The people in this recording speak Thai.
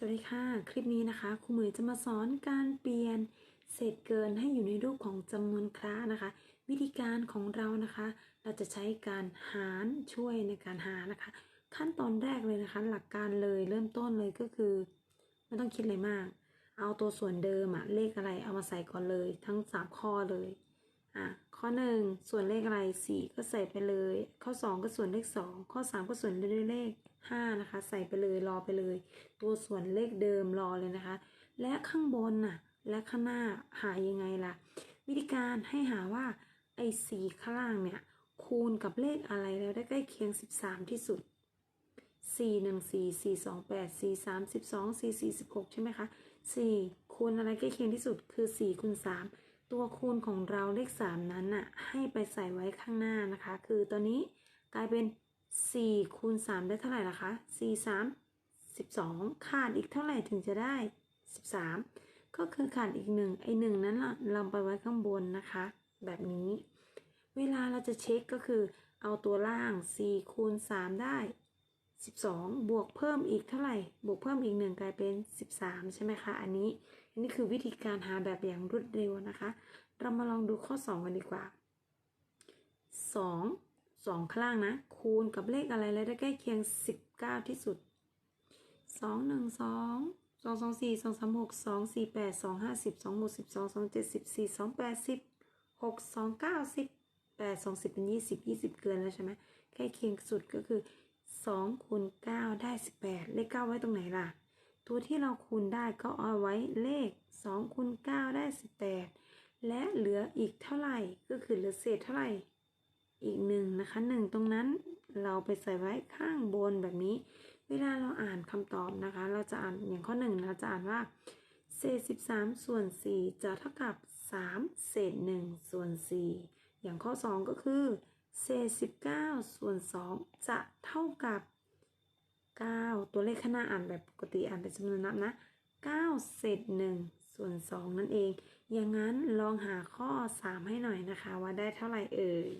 สวัสดีค่ะ คลิปนี้นะคะครูเหมยจะมาสอนการเปลี่ยนเศษเกินให้อยู่ในรูปของจำนวนคล้านะคะ วิธีการของเรานะคะ เราจะใช้การหารช่วยในการหานะคะ ขั้นตอนแรกเลยนะคะ หลักการเลยเริ่มต้นเลยก็คือไม่ต้องคิดอะไรมาก เอาตัวส่วนเดิมอะเลขอะไรเอามาใส่ก่อนเลย ทั้ง 3 ข้อเลยอะ ข้อ 1 ส่วนเลขอะไร 4 ก็ใส่ไปเลย ข้อ 2 ก็ส่วนเลข 2 ข้อ 3 ก็ส่วนด้วยเลข 5 นะคะ ใส่ไปเลยรอไปเลย ตัวส่วนเลขเดิมรอเลยนะคะ และข้างบนน่ะและข้างหน้าหายังไงล่ะ วิธีการให้หาว่าไอ้สีข้างล่างเนี่ยคูณกับเลขอะไรแล้วได้ใกล้เคียง 13 ที่สุด 4 1 4 4 2 8 4 3 12 4 4 16 ใช่ไหมคะ 4 คูณอะไรใกล้เคียงที่สุดคือ 4 คูณ 3 ตัวคูณของเราเลข 3 นั้นน่ะให้ไปใส่ไว้ข้างหน้านะคะ คือตอนนี้กลายเป็น 4 คูณ 3 ได้เท่าไหร่ล่ะคะ 4 3 12 ขาดอีกเท่าไหร่ถึงจะได้ 13 ก็คือขาดอีกหนึ่งไอ้หนึ่งนั้นเราไปไว้ข้างบนนะคะ แบบนี้ เวลาเราจะเช็คก็คือเอาตัวล่าง 4 คูณ 3 ได้ 12 บวกเพิ่มอีกเท่าไหร่ บวกเพิ่มอีกหนึ่งกลายเป็น 13 ใช่ไหมคะ อันนี้อันนี้คือวิธีการหาแบบอย่างรวดเร็วนะคะ เรามาลองดูข้อ 2 กันดีกว่า 2 2 ข้างล่างนะ คูณกับเลขอะไรแล้วได้ใกล้เคียง 19 ที่สุด 2 1 2 2 2 4 2 3 6 2 4 8 2 5 10 2 6 12 2 7 14 2 8 10 6 2 9 10 8 2 10เป็น20 20 เกินแล้วใช่ไหมใกล้เคียงสุดก็คือ 2คูณ9ได้18 เลข 9 ไว้ตรงไหนล่ะ ตัวที่เราคูณได้ก็เอาไว้เลข2คูณ9ได้ 18 และเหลืออีกเท่าไหร่ ก็คือเหลือเศษเท่าไหร่ อีกหนึ่งนะคะหนึ่งตรงนั้นเราไปใส่ไว้ข้างบนแบบนี้ เวลาเราอ่านคำตอบนะคะ เราจะอ่านอย่างข้อหนึ่งเราจะอ่านว่าเศษ 13 ส่วน 4 จะเท่ากับ 3 เศษ 1 ส่วน 4 อย่างข้อ 2 ก็คือ เศษ 19 ส่วน 2 จะเท่ากับ 9 ตัวเลขข้างหน้าอ่านแบบปกติอ่านเป็นจำนวนนับนะ 9 เศษ 1 ส่วน 2 นั่นเอง อย่างนั้นลองหาข้อ 3 ให้หน่อยนะคะ ว่าได้เท่าไหร่เอ่ย